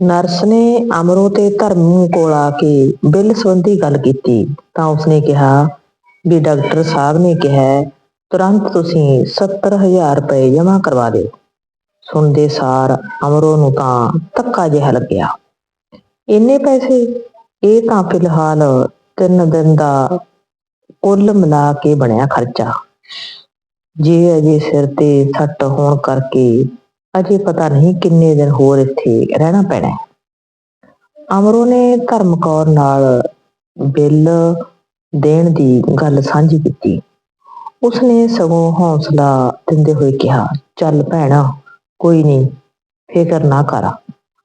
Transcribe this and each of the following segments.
Nurse ਨੇ ਅਮਰੋ ਤੇ ਧਰਮੂ ਕੋਲ ਆ ਕੇ ਬਿੱਲ ਸੰਬੰਧੀ ਗੱਲ ਕੀਤੀ, ਤਾਂ ਉਸਨੇ ਕਿਹਾ ਵੀ ਡਾਕਟਰ ਸਾਹਿਬ ਨੇ ਕਿਹਾ, ਤੁਰੰਤ ਤੁਸੀਂ 70000 ਰੁਪਏ ਜਮ੍ਹਾਂ ਕਰਵਾ ਦਿਓ। ਸੁਣਦੇ ਸਾਰ ਅਮਰੋ ਨੂੰ ਤਾਂ ਧੱਕਾ ਜਿਹਾ ਲੱਗਿਆ। ਇੰਨੇ ਪੈਸੇ? ਇਹ ਤਾਂ ਫਿਲਹਾਲ ਤਿੰਨ ਦਿਨ ਦਾ ਕੁੱਲ ਮਿਲਾ ਕੇ ਬਣਿਆ ਖਰਚਾ। ਜੇ ਅਜੇ ਸਿਰ ਤੇ ਸੱਟ ਹੋਣ ਕਰਕੇ ਅਜੇ ਪਤਾ ਨਹੀਂ ਕਿੰਨੇ ਦਿਨ ਹੋਰ ਇੱਥੇ ਰਹਿਣਾ ਪੈਣਾ ਹੈ। ਅਮਰੋ ਨੇ ਧਰਮਕੌਰ ਨਾਲ ਬਿੱਲ ਦੇਣ ਦੀ ਗੱਲ ਸਾਂਝੀ ਕੀਤੀ। ਉਸਨੇ ਸਗੋਂ ਹੌਸਲਾ ਦਿੰਦੇ ਹੋਏ ਕਿਹਾ, ਚੱਲ ਭੈਣਾ, ਕੋਈ ਨਹੀਂ, ਫਿਕਰ ਨਾ ਕਰ।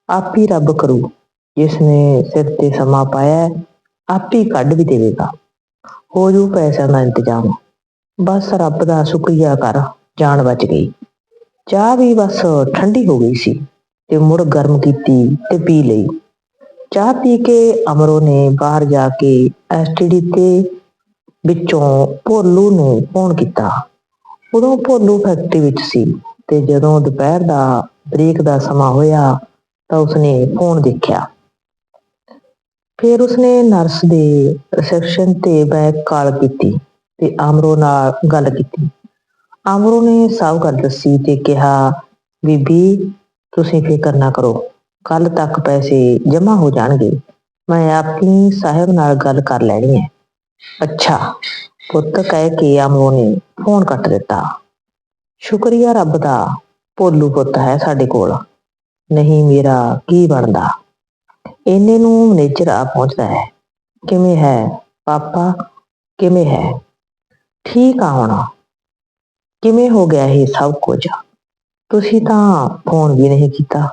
ਆਪ ਹੀ ਰੱਬ ਕਰੂ ਜਿਸ ਨੇ ਸਿਰ ਤੇ ਸਮਾਂ ਪਾਇਆ ਆਪ ਹੀ ਕੱਢ ਵੀ ਦੇਵੇਗਾ। ਹੋ ਜੂ ਪੈਸਿਆਂ ਦਾ ਇੰਤਜ਼ਾਮ। ਬਸ ਰੱਬ ਦਾ ਸ਼ੁਕਰੀਆ ਕਰ, ਜਾਨ ਬਚ ਗਈ। ਚਾਹ ਵੀ ਬਸ ਠੰਡੀ ਹੋ ਗਈ ਸੀ ਤੇ ਮੁੜ ਗਰਮ ਕੀਤੀ ਤੇ ਪੀ ਲਈ। ਚਾਹ ਪੀ ਕੇ ਅਮਰੋ ਨੇ ਬਾਹਰ ਜਾ ਕੇ ਐਸਟੀਡੀ ਤੇ ਵਿੱਚੋਂ ਭੋਲੂ ਨੂੰ ਫੋਨ ਕੀਤਾ। ਉਦੋਂ ਭੋਲੂ ਫੈਕਟਰੀ ਵਿੱਚ ਸੀ ਤੇ ਜਦੋਂ ਦੁਪਹਿਰ ਦਾ ਬ੍ਰੇਕ ਦਾ ਸਮਾਂ ਹੋਇਆ ਤਾਂ ਉਸਨੇ ਫੋਨ ਦੇਖਿਆ। ਫਿਰ ਉਸਨੇ ਨਰਸ ਦੇ ਰਿਸੈਪਸ਼ਨ ਤੇ ਬੈਕ ਕਾਲ ਕੀਤੀ ਤੇ ਅਮਰੋ ਨਾਲ ਗੱਲ ਕੀਤੀ। ਅਮਰੋ ਨੇ ਸਭ ਗੱਲ ਦੱਸੀ ਤੇ ਕਿਹਾ, ਬੀਬੀ, ਤੁਸੀਂ ਫਿਕਰ ਨਾ ਕਰੋ ਕੱਲ ਤੱਕ ਪੈਸੇ ਜਮ੍ਹਾਂ ਹੋ ਜਾਣਗੇ। ਮੈਂ ਆਪਣੀ ਸਾਹਿਬ ਨਾਲ ਗੱਲ ਕਰ ਲੈਣੀ ਹੈ। ਅੱਛਾ, ਪੁੱਤ ਕਹਿ ਕੇ ਅਮਰੋ ਨੇ ਫੋਨ ਕੱਟ ਦਿੱਤਾ। ਸ਼ੁਕਰੀਆ ਰੱਬ ਦਾ, ਭੋਲੂ ਪੁੱਤ ਹੈ ਸਾਡੇ ਕੋਲ। ਨਹੀਂ ਮੇਰਾ ਕੀ ਬਣਦਾ? ਇੰਨੇ ਨੂੰ ਮੈਨੇਜਰ ਆ ਪਹੁੰਚਦਾ ਹੈ। ਕਿਵੇਂ ਹੈ, ਪਾਪਾ? ਕਿਵੇਂ ਹੈ? ਠੀਕ ਆ ਹੁਣ। ਕਿਵੇਂ ਹੋ ਗਿਆ ਇਹ ਸਭ ਕੁਝ? ਤੁਸੀਂ ਤਾਂ ਫੋਨ ਵੀ ਨਹੀਂ ਕੀਤਾ।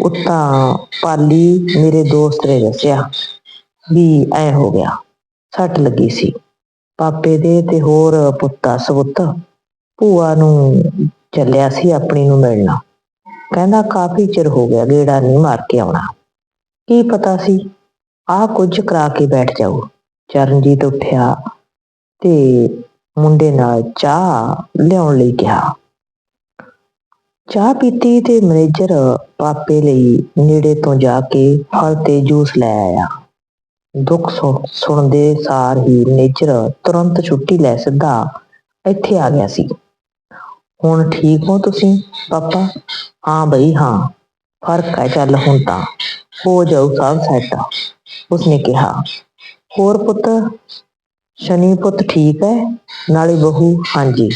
ਉਹ ਤਾਂ ਪਾਲੀ ਮੇਰੇ ਦੋਸਤ ਨੇ ਦੱਸਿਆ ਵੀ ਐ ਹੋ ਗਿਆ, ਸੱਟ ਲੱਗੀ ਸੀ। ਪਾਪੇ ਦੇ ਤੇ ਹੋਰ ਪੁੱਤਾ ਸਬੁੱਤ ਭੂਆ ਨੂੰ ਚੱਲਿਆ ਸੀ ਆਪਣੀ ਨੂੰ ਮਿਲਣਾ। ਕਹਿੰਦਾ ਕਾਫੀ ਚਿਰ ਹੋ ਗਿਆ ਗੇੜਾ ਨਹੀਂ ਮਾਰ ਕੇ ਆਉਣਾ। ਕੀ ਪਤਾ ਸੀ? ਆਹ ਕੁਝ ਕਰਾ ਕੇ ਬੈਠ ਜਾਓ। ਚਰਨਜੀਤ ਉੱਠਿਆ ਤੇ ਮੁੰਡੇ ਨਾਲ ਚਾਹ ਲਿਆਉਣ ਲਈ ਕਿਹਾ। ਚਾਹ ਪੀਤੀ ਤੇ ਮੈਨੇਜਰ ਪਾਪੇ ਲਈ ਨੇੜੇ ਤੋਂ ਜਾ ਕੇ ਫਲ ਤੇ ਜੂਸ ਲੈ ਆਇਆ। ਦੁੱਖ ਸੁਣਦੇ ਸਾਰ ਹੀ ਮੈਨੇਜਰ ਤੁਰੰਤ ਛੁੱਟੀ ਲੈ ਸਿੱਧਾ ਇੱਥੇ ਆ ਗਿਆ ਸੀ। ਹੁਣ ਠੀਕ ਹੋ ਤੁਸੀਂ, ਪਾਪਾ? ਹਾਂ ਬਈ, ਹਾਂ। ਫ਼ਰਕ ਹੈ ਚੱਲ ਹੁਣ ਤਾਂ। ਹੋ ਜਾਊ ਸਭ ਸੈੱਟ, ਉਸਨੇ ਕਿਹਾ। ਹੋਰ ਪੁੱਤ? ਸ਼ਨੀ ਪੁੱਤ ਠੀਕ ਹੈ, ਨਾਲੇ ਬਹੂ, ਹਾਂਜੀ।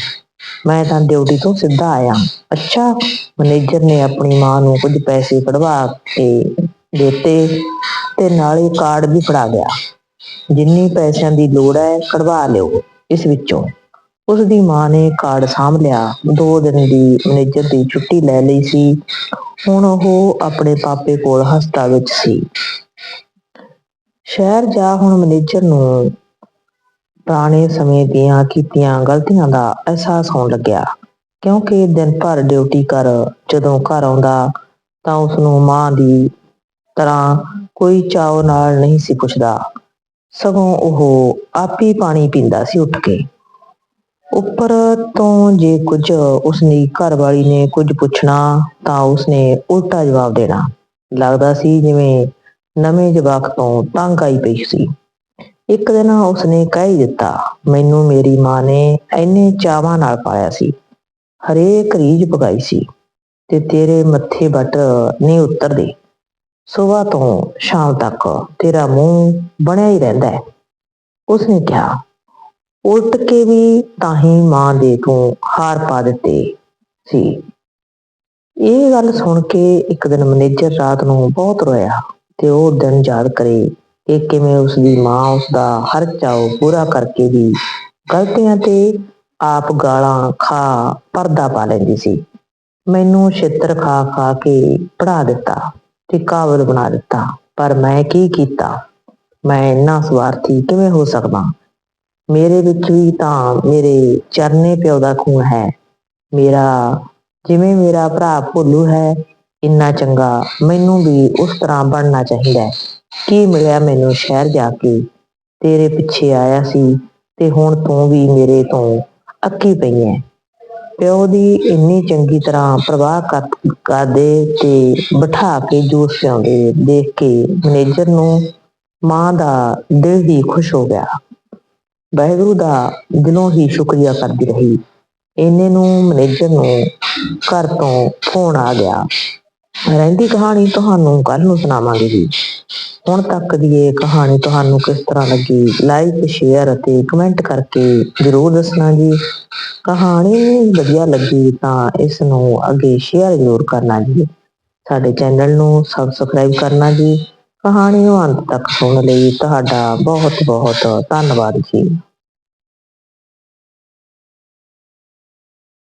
ਮੈਂ ਤਾਂ ਡਿਊਟੀ ਤੋਂ ਸਿੱਧਾ ਆਇਆ। ਅੱਛਾ, ਮੈਨੇਜਰ ਨੇ ਆਪਣੀ ਮਾਂ ਨੂੰ ਕੁਝ ਪੈਸੇ ਕਢਵਾ ਕੇ ਦਿੱਤੇ ਤੇ ਨਾਲੇ ਕਾਰਡ ਵੀ ਫੜਾ ਗਿਆ। ਜਿੰਨੀ ਪੈਸਿਆਂ ਦੀ ਲੋੜ ਹੈ, ਕਢਵਾ ਲਿਓ ਇਸ ਵਿੱਚੋਂ। ਉਸ ਦੀ ਮਾਂ ਨੇ ਕਾਰਡ ਸਾਂਭ ਲਿਆ। ਦੋ ਦਿਨ ਦੀ ਮੈਨੇਜਰ ਦੀ ਛੁੱਟੀ ਲੈ ਲਈ ਸੀ। ਹੁਣ ਉਹ ਆਪਣੇ ਪਾਪੇ ਕੋਲ ਹਸਪਤਾਲ ਵਿੱਚ ਸੀ। ਸ਼ਹਿਰ ਜਾ ਹੁਣ ਮੈਨੇਜਰ ਨੂੰ ਪੁਰਾਣੇ ਸਮੇਂ ਦੀਆਂ ਕੀਤੀਆਂ ਗਲਤੀਆਂ ਦਾ ਅਹਿਸਾਸ ਹੋਣ ਲੱਗਿਆ। ਕਿਉਂਕਿ ਦਿਨ ਭਰ ਡਿਊਟੀ ਕਰ ਜਦੋਂ ਘਰ ਆਉਂਦਾ, ਤਾਂ ਉਸ ਨੂੰ ਮਾਂ ਦੀ ਤਰ੍ਹਾਂ ਕੋਈ ਚਾਅ ਨਾਲ ਨਹੀਂ ਸੀ ਪੁੱਛਦਾ। ਸਗੋਂ ਉਹ ਆਪ ਹੀ ਪਾਣੀ ਪੀਂਦਾ ਸੀ ਉੱਠ ਕੇ। ਉੱਪਰ ਤੋਂ ਜੇ ਕੁਝ ਉਸਦੀ ਘਰਵਾਲੀ ਨੇ ਕੁਝ ਪੁੱਛਣਾ, ਤਾਂ ਉਸਨੇ ਉਲਟਾ ਜਵਾਬ ਦੇਣਾ। ਲੱਗਦਾ ਸੀ ਜਿਵੇਂ ਨਵੇਂ ਜਵਾਕ ਤੋਂ ਤੰਗ ਆਈ ਪਈ ਸੀ। ਇੱਕ ਦਿਨ ਉਸਨੇ ਕਹਿ ਹੀ ਦਿੱਤਾ, ਮੈਨੂੰ ਮੇਰੀ ਮਾਂ ਨੇ ਇੰਨੇ ਚਾਵਾਂ ਨਾਲ ਪਾਇਆ ਸੀ। ਹਰੇਕ ਰੀਝ ਪਗਾਈ ਸੀ ਤੇ ਤੇਰੇ ਮੱਥੇ ਬੱਟ ਨਹੀਂ ਉਤਰਦੇ। ਸਵੇਰ ਤੋਂ ਸ਼ਾਮ ਤੱਕ ਤੇਰਾ ਮੂੰਹ ਬਣਿਆ ਹੀ ਰਹਿੰਦਾ ਹੈ। ਉਸਨੇ ਕਿਹਾ, ਉਲਟ ਕੇ ਵੀ ਤਾਂ ਹੀ ਮਾਂ ਦੇ ਤੂੰ ਹਾਰ ਪਾ ਦਿੱਤੇ ਸੀ। ਇਹ ਗੱਲ ਸੁਣ ਕੇ ਇੱਕ ਦਿਨ ਮੈਨੇਜਰ ਰਾਤ ਨੂੰ ਬਹੁਤ ਰੋਇਆ ਤੇ ਉਹ ਦਿਨ ਯਾਦ ਕਰੇ ਕਿ ਕਿਵੇਂ ਉਸ ਦੀ ਮਾਂ ਉਸ ਦਾ ਹਰ ਚਾਅ ਪੂਰਾ ਕਰਕੇ ਵੀ ਗਲਤੀਆਂ ਤੇ ਆਪ ਗਾਲਾਂ ਖਾ ਪਰਦਾ ਪਾ ਲੈਂਦੀ ਸੀ। ਮੈਨੂੰ ਛਿੱਤਰ ਖਾ ਖਾ ਕੇ ਪੜਾ ਦਿੱਤਾ ਤੇ ਕਾਬਲ ਬਣਾ ਦਿੱਤਾ, ਪਰ ਮੈਂ ਕੀ ਕੀਤਾ? ਮੈਂ ਇੰਨਾ ਸਵਾਰਥੀ ਕਿਵੇਂ ਹੋ ਸਕਦਾ? ਮੇਰੇ ਵਿੱਚ ਵੀ ਤਾਂ ਮੇਰੇ ਚਰਨੇ ਪਿਓ ਦਾ ਖੂਨ ਹੈ। ਮੇਰਾ, ਜਿਵੇਂ ਮੇਰਾ ਭਰਾ ਭੋਲੂ ਹੈ, ਇੰਨਾ ਚੰਗਾ ਮੈਨੂੰ ਵੀ ਉਸ ਤਰ੍ਹਾਂ ਬਣਨਾ ਚਾਹੀਦਾ ਹੈ। ਕੀ ਮਿਲਿਆ ਮੈਨੂੰ ਸ਼ਹਿਰ ਜਾ ਕੇ? ਤੇਰੇ ਪਿੱਛੇ ਆਇਆ ਸੀ ਤੇ ਹੁਣ ਤੂੰ ਵੀ ਮੇਰੇ ਤੋਂ ਅੱਕੀ ਪਈ ਹੈ ਪਿਓ ਦੀ ਇੰਨੀ ਚੰਗੀ ਤਰ੍ਹਾਂ ਪ੍ਰਵਾਹ ਕਰਦੇ ਤੇ ਬਿਠਾ ਕੇ ਜੂਸ ਪਿਆਉਂਦੇ ਦੇਖ ਕੇ ਮੈਨੇਜਰ ਨੂੰ ਮਾਂ ਦਾ ਦਿਲ ਹੀ ਖੁਸ਼ ਹੋ ਗਿਆ। ਵਾਹਿਗੁਰੂ ਦਾ ਦਿਲੋਂ ਹੀ ਸ਼ੁਕਰੀਆ ਕਰਦੀ ਰਹੀ। ਇੰਨੇ ਨੂੰ ਮੈਨੇਜਰ ਨੂੰ ਘਰ ਤੋਂ ਫੋਨ ਆ ਗਿਆ। ਰਹਿੰਦੀ ਕਹਾਣੀ ਤੁਹਾਨੂੰ ਕੱਲ ਨੂੰ ਸੁਣਾਵਾਂਗੇ ਜੀ। ਹੁਣ ਤੱਕ ਦੀ ਇਹ ਕਹਾਣੀ ਤੁਹਾਨੂੰ ਕਿਸ ਤਰ੍ਹਾਂ ਲੱਗੀ? ਲਾਈਕ ਸ਼ੇਅਰ ਅਤੇ ਕਮੈਂਟ ਕਰਕੇ ਜ਼ਰੂਰ ਦੱਸਣਾ ਜੀ। ਕਹਾਣੀ ਵਧੀਆ ਲੱਗੀ ਤਾਂ ਇਸ ਨੂੰ ਅੱਗੇ ਸ਼ੇਅਰ ਜ਼ਰੂਰ ਕਰਨਾ ਜੀ। ਸਾਡੇ ਚੈਨਲ ਨੂੰ ਸਬਸਕ੍ਰਾਈਬ ਕਰਨਾ ਜੀ। ਕਹਾਣੀ ਨੂੰ ਅੰਤ ਤੱਕ ਸੁਣਨ ਲਈ। ਤੁਹਾਡਾ ਬਹੁਤ ਬਹੁਤ ਧੰਨਵਾਦ ਜੀ।